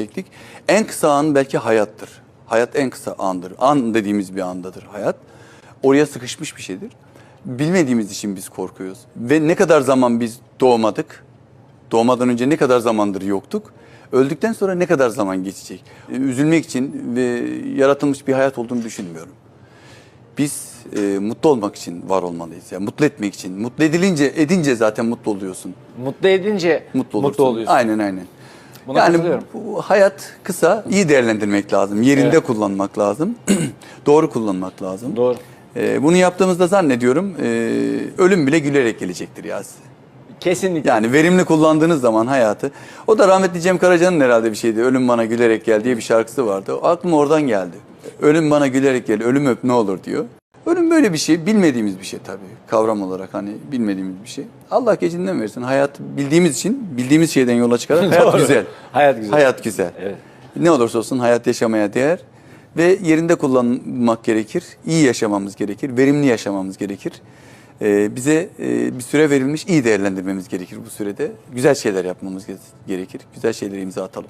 çektik. En kısa an belki hayattır. Hayat en kısa andır. An dediğimiz bir andadır hayat. Oraya sıkışmış bir şeydir. Bilmediğimiz için biz korkuyoruz. Ve ne kadar zaman biz doğmadık, doğmadan önce ne kadar zamandır yoktuk, öldükten sonra ne kadar zaman geçecek. Ee, Üzülmek için ve yaratılmış bir hayat olduğunu düşünmüyorum. Biz e, mutlu olmak için var olmalıyız. Yani mutlu etmek için. Mutlu edilince edince zaten mutlu oluyorsun. Mutlu edince Mutlu, mutlu, oluyorsun. Aynen aynen. Buna yani bu hayat kısa, iyi değerlendirmek lazım. Yerinde Evet. kullanmak lazım. Doğru kullanmak lazım. Doğru. Ee, bunu yaptığımızda zannediyorum e, ölüm bile gülerek gelecektir ya size. Kesinlikle. Yani verimli kullandığınız zaman hayatı. O da rahmetli Cem Karaca'nın herhalde bir şeydi. Ölüm bana gülerek gel diye bir şarkısı vardı. O Aklıma oradan geldi. Ölüm bana gülerek gel, ölüm öp ne olur diyor. Ölüm böyle bir şey, bilmediğimiz bir şey tabii. Kavram olarak hani bilmediğimiz bir şey. Allah gecinden versin. Hayat bildiğimiz için, bildiğimiz şeyden yola çıkarak hayat güzel. Hayat güzel. Hayat güzel. Evet. Ne olursa olsun hayat yaşamaya değer ve yerinde kullanmak gerekir. İyi yaşamamız gerekir, verimli yaşamamız gerekir. Ee, bize e, bir süre verilmiş, iyi değerlendirmemiz gerekir bu sürede. Güzel şeyler yapmamız ge- gerekir. Güzel şeylere imza atalım.